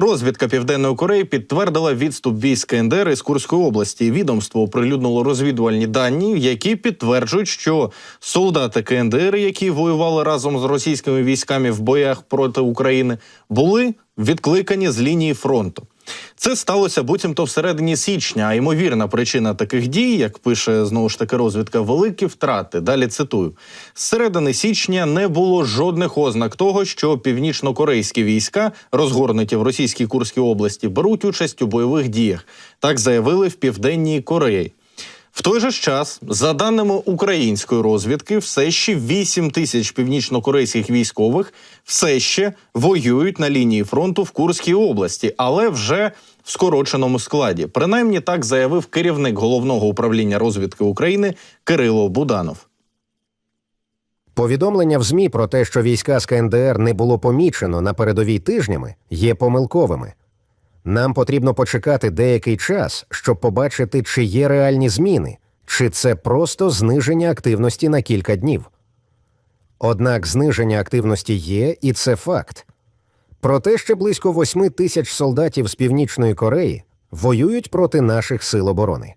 Розвідка Південної Кореї підтвердила відступ військ КНДР із Курської області. Відомство оприлюднило розвідувальні дані, які підтверджують, що солдати КНДР, які воювали разом з російськими військами в боях проти України, були відкликані з лінії фронту. Це сталося буцімто всередині січня. А ймовірна причина таких дій, як пише знову ж таки розвідка, великі втрати. Далі цитую: з середини січня не було жодних ознак того, що північно-корейські війська, розгорнуті в російській Курській області, беруть участь у бойових діях. Так заявили в південній Кореї. Той же час, за даними української розвідки, все ще 8 тисяч північнокорейських військових все ще воюють на лінії фронту в Курській області, але вже в скороченому складі. Принаймні так заявив керівник головного управління розвідки України Кирило Буданов. Повідомлення в ЗМІ про те, що війська з КНДР не було помічено на передовій тижнями, є помилковими. Нам потрібно почекати деякий час, щоб побачити, чи є реальні зміни, чи це просто зниження активності на кілька днів. Однак зниження активності є, і це факт. Проте ще близько восьми тисяч солдатів з Північної Кореї воюють проти наших сил оборони.